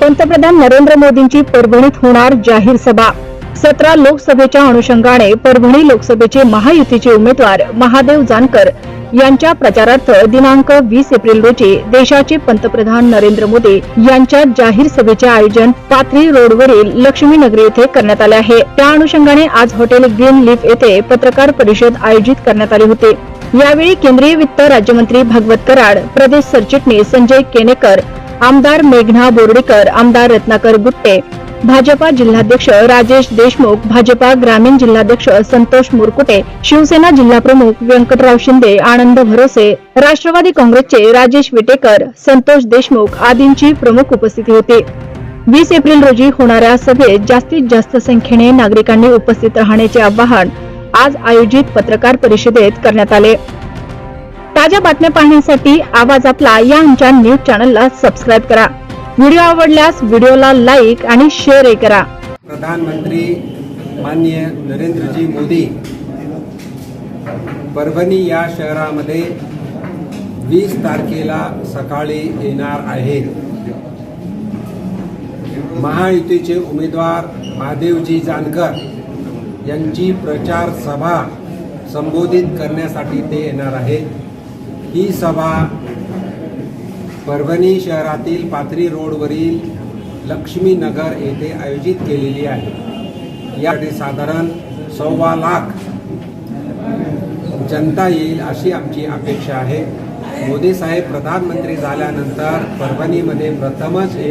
पंतप्रधान नरेंद्र मोदींची परभणीत होणार जाहीर सभा. सतरा लोकसभेच्या अनुषंगाने परभणी लोकसभेचे महायुतीचे उमेदवार महादेव जानकर यांच्या प्रचारार्थ दिनांक वीस एप्रिल रोजी देशाचे पंतप्रधान नरेंद्र मोदी यांच्या जाहीर सभेचे आयोजन पाथरी रोडवरील लक्ष्मीनगरी येथे करण्यात आले आहे. त्या अनुषंगाने आज हॉटेल ग्रीन लिफ येथे पत्रकार परिषद आयोजित करण्यात आली होती. यावेळी केंद्रीय वित्त राज्यमंत्री भागवत कराड प्रदेश सरचिटणीस संजय केनेकर आमदार मेघना बोर्डीकर आमदार रत्नाकर गुट्टे भाजपा जिल्हाध्यक्ष राजेश देशमुख भाजपा ग्रामीण जिल्हाध्यक्ष संतोष मुरकुटे शिवसेना जिल्हाप्रमुख व्यंकटराव शिंदे आनंद भरोसे राष्ट्रवादी काँग्रेसचे राजेश विटेकर संतोष देशमुख आदींची प्रमुख उपस्थिती होती. वीस एप्रिल रोजी होणाऱ्या सभेत जास्तीत जास्त संख्येने नागरिकांनी उपस्थित राहण्याचे आवाहन आज आयोजित पत्रकार परिषदेत करण्यात आले. ताज्या बातम्या पाहण्यासाठी आवाज आपला या आमच्या न्यूज चॅनलला सबस्क्राईब करा. व्हिडिओ आवडल्यास व्हिडिओला लाईक आणि शेअरही करा. प्रधानमंत्री माननीय नरेंद्रजी मोदी परभणी या शहरामध्ये वीस तारखेला सकाळी येणार आहेत. महायुतीचे उमेदवार महादेवजी जानकर यांची प्रचार सभा संबोधित करण्यासाठी ते येणार आहेत. ही सभा परभणी शहरातील पाथरी रोडवरील लक्ष्मीनगर येथे आयोजित केलेली आहे. यासाठी साधारण सव्वा लाख जनता येईल अशी आमची अपेक्षा आहे. मोदी साहेब प्रधानमंत्री झाल्यानंतर परभणीमध्ये प्रथमच एक